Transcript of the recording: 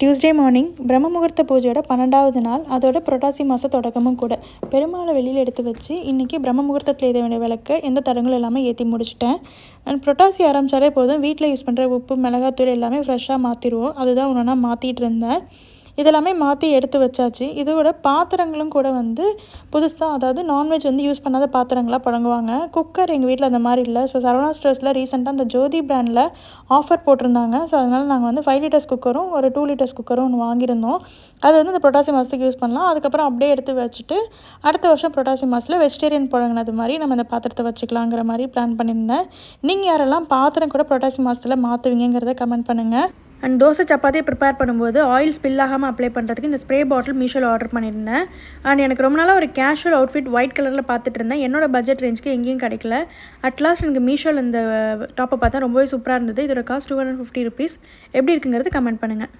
Tuesday morning பிரம்ம முகூர்த்த பூஜையோட பன்னெண்டாவது நாள் அதோட புரட்டாசி மாத தொடக்கமும் கூட. பெருமாளை வெளியில் எடுத்து வச்சு இன்றைக்கி பிரம்ம முகூர்த்தத்தில் ஏற்ற வேண்டிய விளக்கு எந்த தடங்களும் இல்லாமல் ஏற்றி முடிச்சிட்டேன். அண்ட் புரட்டாசி ஆரம்பித்தாலே போதும் வீட்டில் யூஸ் பண்ணுற உப்பு மிளகாத்தூள் எல்லாமே ஃப்ரெஷ்ஷாக மாற்றிடுவோம் அதுதான் ஒன்று நான் மாற்றிட்டு இருந்தேன். இதெல்லாமே மாற்றி எடுத்து வச்சாச்சு. இதோட பாத்திரங்களும் கூட வந்து புதுசாக அதாவது நான்வெஜ் வந்து யூஸ் பண்ணாத பாத்திரங்களாக பழங்குவாங்க. குக்கர் எங்கள் வீட்டில் அந்த மாதிரி இல்லை. ஸோ சரவணா ஸ்டோர்ஸில் ரீசெண்டாக அந்த ஜோதி பிராண்டில் ஆஃபர் போட்டிருந்தாங்க. ஸோ அதனால் நாங்கள் வந்து ஃபைவ் லிட்டர்ஸ் குக்கரும் ஒரு டூ லிட்டர்ஸ் குக்கரும் ஒன்று வாங்கியிருந்தோம். அது வந்து இந்த புரட்டாசி மாதத்துக்கு யூஸ் பண்ணலாம். அதுக்கப்புறம் அப்படியே எடுத்து வச்சுட்டு அடுத்த வருஷம் புரட்டாசி மாதத்தில் வெஜிடேரியன் புழங்கினது மாதிரி நம்ம இந்த பாத்திரத்தை வச்சுக்கலாங்கிற மாதிரி பிளான் பண்ணியிருந்தேன். நீங்கள் யாரெல்லாம் பாத்திரம் கூட புரட்டாசி மாதத்தில் மாற்றுவீங்கிறத கமெண்ட் பண்ணுங்கள் அண்ட் தோசை சப்பாத்தி ப்ரிப்பேர் பண்ணும்போது ஆயில் ஸ்பில் ஆகாமல் அப்ளை பண்ணுறதுக்கு இந்த ஸ்ப்ரே பாட்டில் மீஷோவில் ஆர்டர் பண்ணியிருந்தேன். அண்ட் எனக்கு ரொம்ப நாளாக ஒரு கேஷுவல் அவுட்ஃபிட் ஒயிட் கலரில் பார்த்துட்டு இருந்தேன். என்னோட பட்ஜெட் ரேஞ்சுக்கு எங்கேயும் கிடைக்கல. அட்லாஸ்ட் எனக்கு மீஷோவில் இந்த uh, டாப்பை பார்த்தா ரொம்பவே சூப்பராக இருந்தது. இதோட cost two hundred fifty rupees எப்படி இருக்குங்கிறது கமெண்ட் பண்ணுங்கள்